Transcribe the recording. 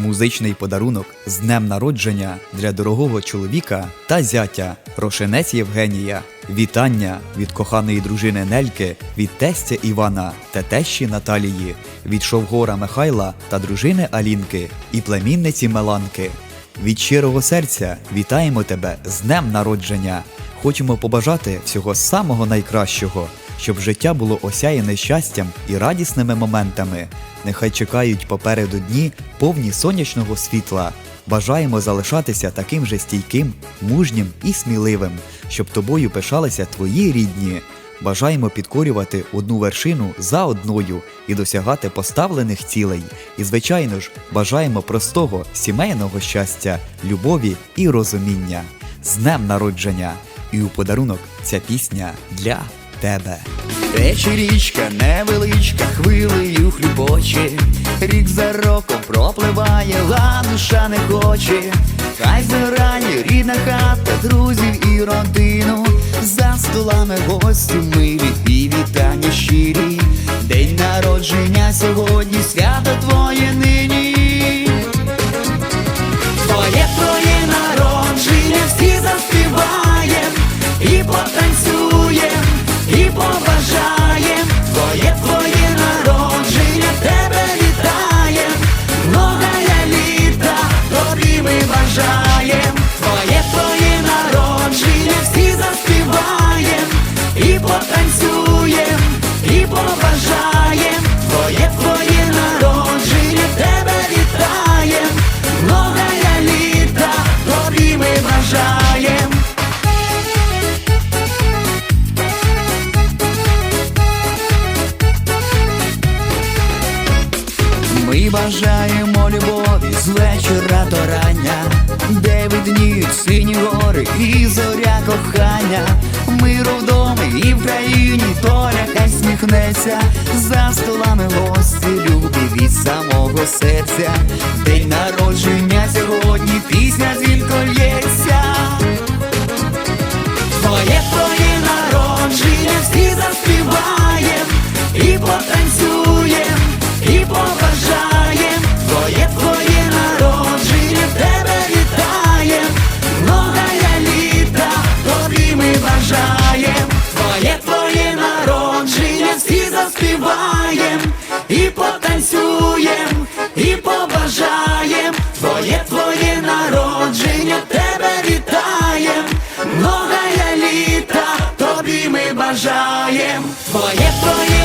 Музичний подарунок з днем народження для дорогого чоловіка та зятя Рошенець Євгенія. Вітання від коханої дружини Нельки, від тестя Івана та тещі Наталії, від Шовгора Михайла та дружини Алінки і племінниці Меланки. Від щирого серця вітаємо тебе з днем народження. Хочемо побажати всього самого найкращого, щоб життя було осяяне щастям і радісними моментами. Нехай чекають попереду дні повні сонячного світла. Бажаємо залишатися таким же стійким, мужнім і сміливим, щоб тобою пишалися твої рідні. Бажаємо підкорювати одну вершину за одною і досягати поставлених цілей. І, звичайно ж, бажаємо простого сімейного щастя, любові і розуміння. З днем народження! І у подарунок ця пісня для тебе. Тече річка невеличка, хвилею хлюбоче, рік за роком пропливає, а душа не хоче. Хай зарані рідна хата, друзів і родину. За столами гості милі і вітання ми бажаєм. Твоє твоє народження, всі заспіваєм, і потанцюєм, Ми бажаємо любові з вечора до рання, де видніють сині гори і зоря кохання. Миру вдома і в країні доля хай сміхнеться, за столами гості любі від самого серця. День народження сьогодні пісня дзвінко лється. Твоє твоє народження, всі заспіваєм і потанцюєм, заспіваєм, і потанцюєм, і побажаєм. Твоє твоє народження, тебе вітаєм, многая літа, тобі ми бажаєм. Твоє твоє